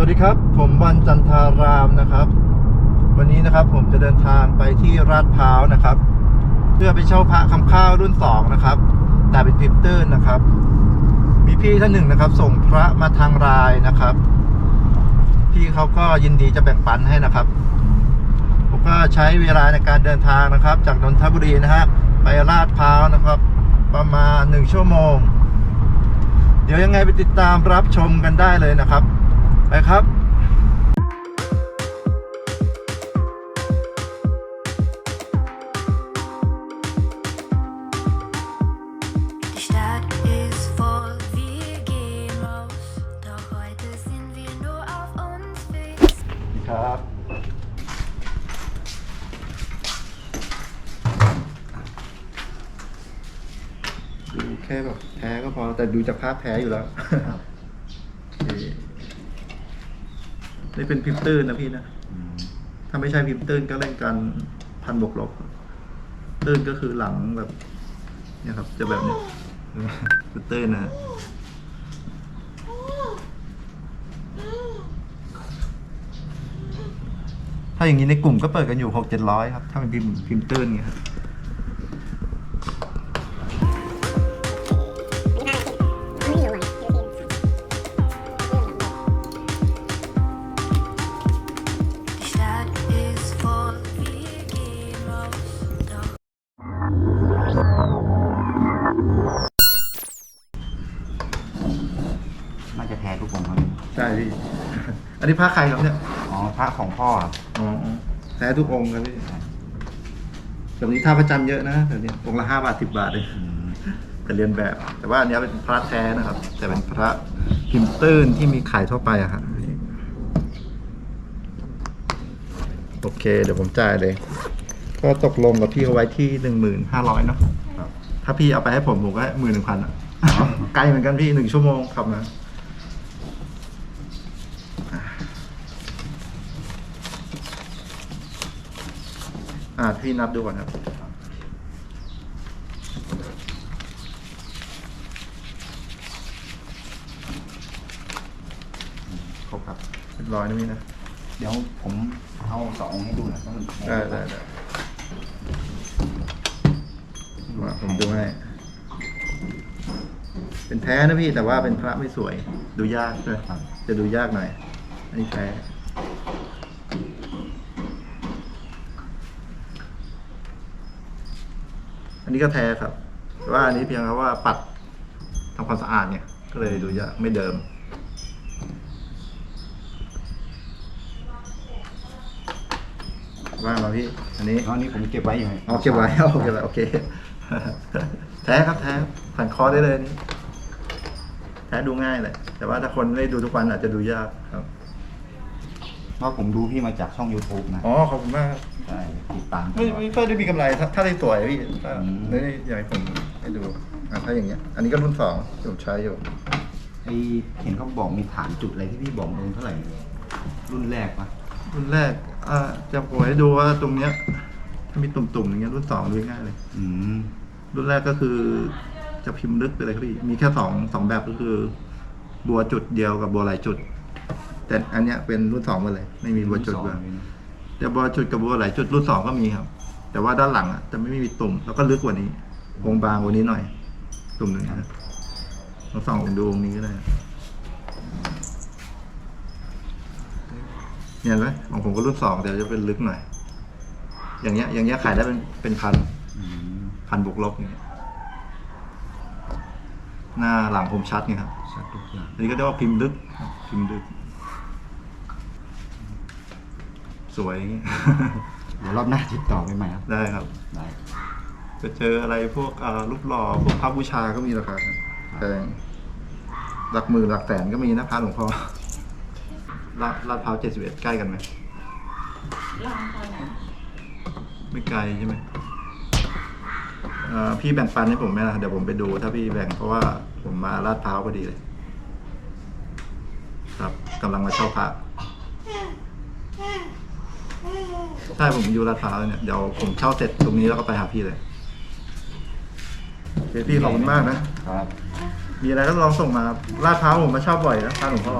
วัสดีครับ ผมวันจันทารามนะครับ วันนี้นะครับผมจะเดินทางไปที่ลาดพร้าวนะครับ เพื่อไปเช่าพระคำข้าวรุ่นสองนะครับ แต่เป็นพิมพ์ตื้นนะครับ มีพี่ท่านหนึ่งนะครับ ส่งพระมาทางรายนะครับ พี่เขาก็ยินดีจะแบ่งปันให้นะครับ ผมก็ใช้เวลาในการเดินทางนะครับ จากนนทบุรีนะฮะไปลาดพร้าวนะครับ ประมาณหนึ่งชั่วโมง เดี๋ยวยังไงไปติดตามรับชมกันได้เลยนะครับ ไปครับ Die Stadt ist voll, wir gehen raus. Doch heute sind wir nur auf uns fix. ครับดูแค่แบบแพ้ก็พอแต่ดูจากภาพแพ้อยู่แล้วโอเค นี่เป็นพิมพ์ตื้นนะพี่นะ ถ้าไม่ใช่พิมพ์ตื้นก็เล่นกันพันบวกลบ ตื้นก็คือหลังแบบ เนี่ยครับ จะแบบเนี้ยคือตื้นนะถ้าอย่างนี้ในกลุ่มก็เปิดกันอยู่หกเจ็ดร้อยครับ ถ้าเป็นพิมพ์พิมพ์ตื้นเงี้ยครับ นนี้ผ้าใครครับเนี่ยอ๋อพระของพ่อครับอ๋อแท้ทุกองค์ครับพี่แบบนี้ท่าประจำเยอะนะแบบนี้องค์ละห้าบาทสิบบาทเลยแต่เรียนแบบ แต่ว่าอันเนี้ยเป็นพระแท้นะครับ แต่เป็นพระพิมพ์ตื้นที่มีขายทั่วไปอะครับโอเค เดี๋ยวผมจ่ายเลย ก็ตกลงกับพี่เขาไว้ที่หนึ่งหมื่นห้าร้อยเนาะครับถ้าพี่เอาไปให้ผมผมก็หมื่นหนึ่งพันอะไกลเหมือนกันพี่หนึ่งชั่วโมงขับมา อ่าพี่นับดูก่อนครับ ครบครับเรียบร้อยนะพี่นะเดี๋ยวผมเอาสององค์ให้ดูหนะต้องได้ได้ได้มาผมดูให้ เป็นแท้นะพี่แต่ว่าเป็นพระไม่สวย ดูยากด้วยครับจะดูยากหน่อย อันนี้แท้ อันนี้ก็แท้ครับ แต่ว่าอันนี้เพียงแค่ว่าปัดทำความสะอาดเนี่ย ก็เลยดูยากไม่เดิม ว่ามาพี่ อันนี้แล้วอันนี้ผมเก็บไว้อยู่เอาเก็บไว้เอาเก็บไว้โอเค แท้ครับแท้ผ่านคอได้เลยนี่แท้ดูง่ายเลย แต่ว่าถ้าคนไม่ได้ดูทุกวันอาจจะดูยากครับ เพราะผมดูพี่มาจากช่อง YouTube นะ อ๋อ ขอบคุณมากครับใช่ ติดตามตไม่ลอดไม่ค่อยได้มีกำไรถ้าถ้าได้สวยพี่ถ้าอืมไม่ได้อยากให้ผมให้ดูอะถ้าอย่างเงี้ย อันนี้ก็รุ่นสองที่ผมใช้อยู่ ไอเห็นเขาบอกมีฐานจุดอะไรที่พี่บอกองค์เท่าไหร่ รุ่นแรกปะรุ่นแรกอ่าจะผมให้ดูว่าตรงเนี้ยถ้ามีตุ่มๆอย่างเงี้ยรุ่นสองดูง่ายเลย อืม รุ่นแรกก็คือจะพิมพ์ลึกไปเลยครับพี่มีแค่สองสองแบบก็คือ บัวจุดเดียวกับบัวหลายจุด แต่อันเนี้ยเป็นรุ่นสองมาเลย ไม่มีบัวจุดรุ่เลยนสองเลยนะ แต่บัวจุดกับบัวหลายจุดรุ่นสองก็มีครับ แต่ว่าด้านหลังอะจะไม่มีตุ่มแล้วก็ลึกกว่านี้วงบางกว่านี้หน่อย ตุ่มหนึ่งนะลองส่องดูวงนี้ก็ได้เนี่ยเห็นไหมของผมก็รุ่นสองแต่จะเป็นลึกหน่อย อย่างเงี้ย อย่างเงี้ยขายได้เป็นเป็นพันอืมพันบวกลบอย่างเงี้ยหน้าหลังคมชัดไงครับชัดทุกอย่างอันนี้ก็เรียกว่าพิมพ์ลึกครับพิมพ์ลึก สวยอย่างเงี้ยเดี๋ยวรอบหน้าติดต่อไปใหม่ครับได้ครับ ได้จะเจออะไรพวกเอ่อรูปหล่อพวกพระบูชาก็มีราคาครับแพงหลักหมื่นหลักแสนก็มีนะพระหลวงพ่อลาดลาดพร้าวเจ็ดสิบเอ็ดใกล้กันไหมไม่ไกลใช่ไหมเอ่อพี่แบ่งปันให้ผมไหมล่ะเดี๋ยวผมไปดูถ้าพี่แบ่งเพราะว่าผมมาลาดพร้าวพอดีเลย ครับกำลังมาเช่าพระ ใช่ผมอยู่ลาดพร้าวเนี่ย เดี๋ยวผมเช่าเสร็จตรงนี้แล้วก็ไปหาพี่เลยโอเคพี่ขอบคุณมากนะ ครับ มีอะไรก็ลองส่งมาลาดพร้าวผมมาเช่าบ่อยนะพระหลวงพ่อ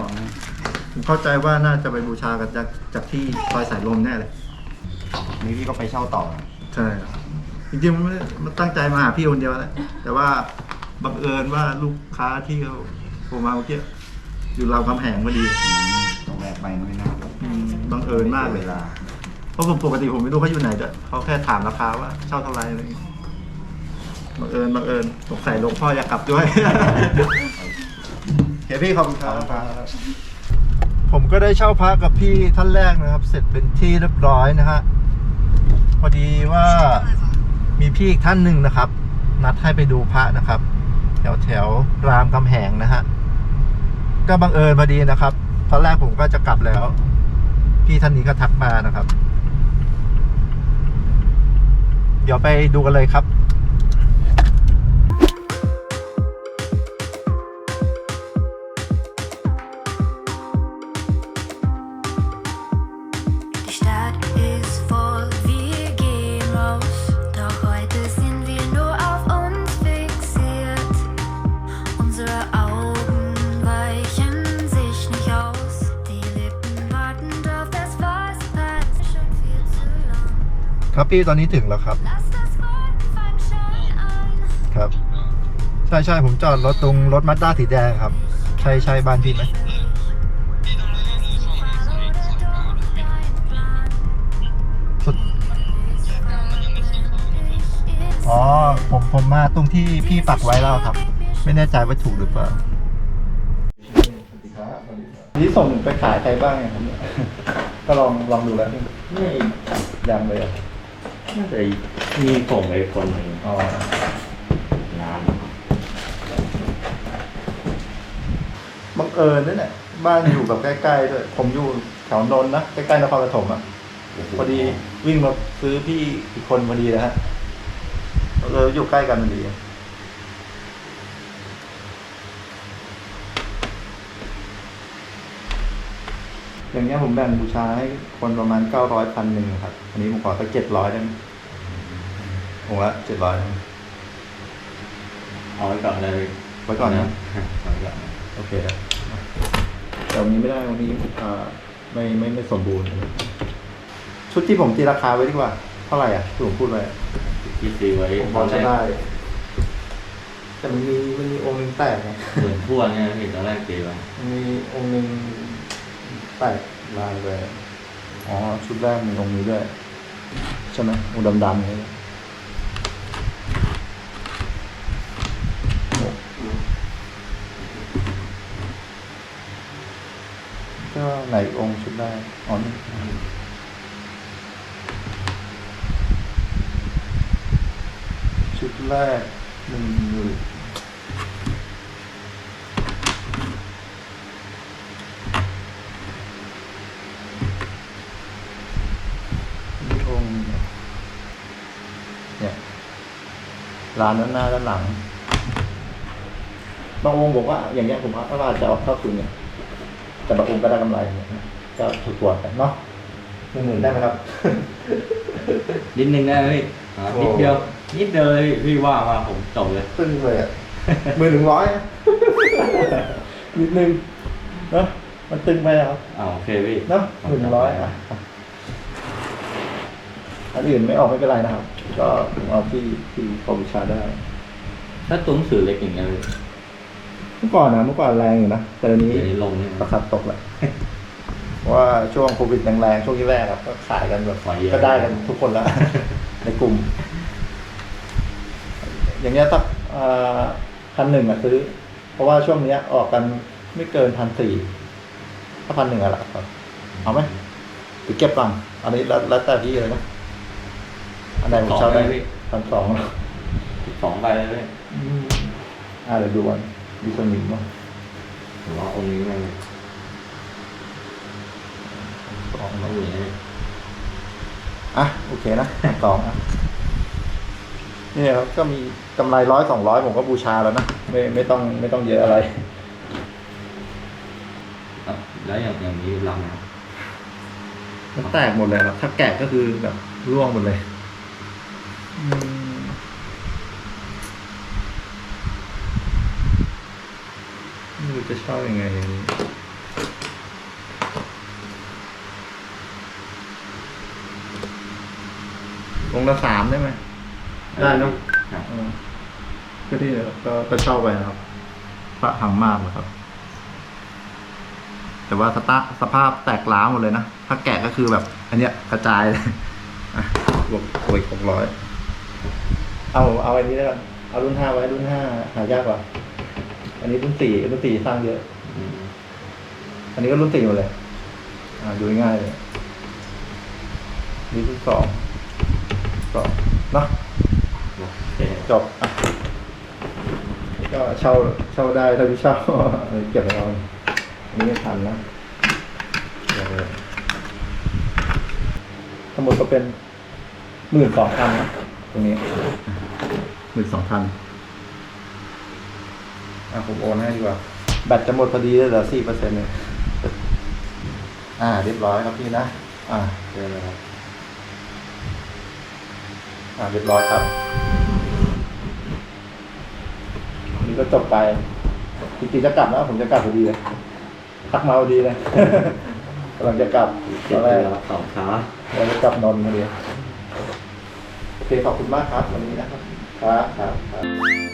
ผมเข้าใจว่าน่าจะไปบูชากันจากจากที่ซอยสายลมแน่เลย นี่พี่ก็ไปเช่าต่อ ใช่ครับจริงๆมันไม่ได้มันตั้งใจมาหาพี่คนเดียวแหละแต่ว่าบังเอิญว่าลูกค้าที่เขาโทรมาเมื่อกี้อยู่รามคำแหงพอดีอืมต้องแวะไปไม่น่าอืมบังเอิญมากเลยเวลาเพ ราะผมปกติผมไม่รู้เขาอยู่ไหนเด้วยเขาแค่ถามราคาว่าเช่าเท่าไหร่อะไรอย่างเงี้ยบังเอิญบังเอิญสงสัยหลวงพ่ออยากกลับด้วย เฮ้ยพี่ขอบคุณครับผมก็ได้เช่าพระกับพี่ท่านแรกนะครับ เสร็จเป็นที่เรียบร้อยนะฮะพอดีว่ามีพี่อีกท่านหนึ่งนะครับ นัดให้ไปดูพระนะครับ แถวแถวรามคำแหงนะฮะก็บังเอิญพอดีนะครับ ตอนแรกผมก็จะกลับแล้ว พี่ท่านนี้ก็ทักมานะครับ เดี๋ยวไปดูกันเลยครับ ครับพี่ตอนนี้ถึงแล้วครับ Lass das Warten fang schon an. ครับ ใช่ใช่ผมจอดรถตรงรถมาสด้าสีแดงครับ ใช่ใช่บ้านพี่ไหมสุดอ๋อ ผมผมมาตรงที่พี่ปักไว้แล้วครับ ไม่แน่ใจว่าถูกหรือเปล่านี่ส่งไปขายใครบ้างเนี่ยครับเนี่ยก็ลองลองดูแล้วนี่ไม่ยังเลยอะ น่าจะมีส่งไปคนหนึ่งอ๋อนานบังเอิญนั่นแหละบ้านอยู่แบบใกล้ๆด้วยผมอยู่แถวนนท์นะใกล้ๆนครปฐมอะพอดีวิ่งมาซื้อพี่อีกคนพอดีนะฮะเราอยู่ใกล้กันพอดีอย่างเงี้ยผมแบ่งบูชาให้คนประมาณเก้าร้อยพันหนึ่งครับ อันนี้ผมขอสักเจ็ดร้อยได้ไหม ผมละเจ็ดร้อยเอาไว้ก่อนเลยไว้ก่อนนะเอาไว้ก่อนนะโอเคครับแต่วันนี้ไม่ได้วันนี้อ่าไม่ไม่ไม่สมบูรณ์ ชุดที่ผมตีราคาไว้ดีกว่า เท่าไหร่อะที่ผมพูดไว้ที่ซื้อไว้ผมพตออนแรจะกได้ แต่มันมีมันมีองค์หนึ่งแตกไงเหมือนทั่วเนี่ยเห็นตอนแรกซื้อไว้มันมีองค์หนึ่งแตกลายไปอ๋อชุดแรกมีองค์นี้ด้วยใช่ไหมองค์ดำๆนี่ ก็ไหนองค์ชุดแรกอ๋อนี่ชุดแรกหนึ่งอยู่นี่องค์เนี่ยร้านด้านหน้าด้านหลังบางองค์บอกว่าอย่างเงี้ยผมว่าก็อาจจะเอาเข้าทุนเนี่ย แต่บางองค์ก็ได้กำไรเนี่ยก็ถูกตัวกันเนาะหนึ่งหมื่นได้ไหมครับ นิดนึงได้ไหมพี่อ่าโอ้ นิดเดียว นิดเดียวเลยพี่ว่ามาผมจบเลย ตึ้งเลยอะหมื่นหนึ่งร้อยอะนิดนึงเนาะมันตึงไปแล้วอ่าโอเคพี่เนาะหมื่นร้อยอะอันอื่นไม่ออกไม่เป็นไรนะครับ ก็ผมเอาที่ที่คอมบูชาได้ ถ้าตัวหนังสือเล็กอย่างเงี้ยพี่ เมื่อก่อนนะเมื่อก่อนแรงอยู่นะแต่เดี๋ยวนี้เดี๋ยวนี้ลงเนี่ยราคาตกแหละเพราะว่าช่วงโควิดแรงๆช่วงที่แรกครับก็ขายกันแบบขายเยอะ ก็ได้กันทุกคนแล้วในกลุ่ม อย่างเงี้ยสักพันหนึ่งอะซื้อ เพราะว่าช่วงเนี้ยออกกันไม่เกินพันสี่ถ้าพันหนึ่งอะละครับ เอาไหมหรือเก็บตังค์อันนี้แล้วแล้วแต่พี่เลยนะอันไหนผมเช่าได้พันสองสิบสองใบเลยพี่อ่าเดี๋ยวดูวัน ดูสมิงมั้งผมว่าองค์นี้มันสองต้องมีนะพี่อะโอเคนะพันสองอะนี่ครับก็มีกำไรร้อยสองร้อยผมก็บูชาแล้วนะไม่ไม่ต้องไม่ต้องเยอะอะไรอะแล้วอย่างอย่างนี้รับนะมันแตกหมดเลยครับถ้าแกะก็คือแบบร่วงหมดเลย อืม จะชอบอยังไงองวลงละสามได้ไหมได้เนาะก็ที่ก็ก็ชอบไปนะครับ พระหังมากนะครับ แต่ว่าสตาสภาพแตกล้าหมดเลยนะ ถ้าแกะก็คือแบบ อันเนี้ยกระจายเลยอะวกบกหกร้อยเอาเอาอันนี้แล้วกัเอารุ่นห้าไว้รุ่นห้าหายากกว่า อันนี้รุ่นสี่รุ่นสี่สร้างเยอะอืมอันนี้ก็รุ่นสี่หมดเลย อ่าดูง่ายเลยนี่รุ่นสองสองเนาะโอเคจบอะก็เช่าเช่าได้ถ้าพี่เช่าเออเก็บไว้เอาอันนี้ไม่ทันนะเดี๋ยวทั้งหมดก็เป็นหมื่นสองพันนะตรงนี้หมื่นสองพัน อะผมโอนให้ดีกว่า แบตจะหมดพอดีเลยเหลือสี่เปอร์เซ็นต์เนี่ยอ่า เรียบร้อยครับพี่นะ อ่าเจอแล้วครับอ่าเรียบร้อยครับวันนี้ก็จบไปจริงๆจะกลับแล้ว ผมจะกลับพอดีเลยทักมาพอดีเลยกำลังจะกลับตเจ็อบนแรแล้กวสองขาเราจะกลับนนท์พอดีโอเคขอบคุณมากครับวันนี้นะครับครับครับครับ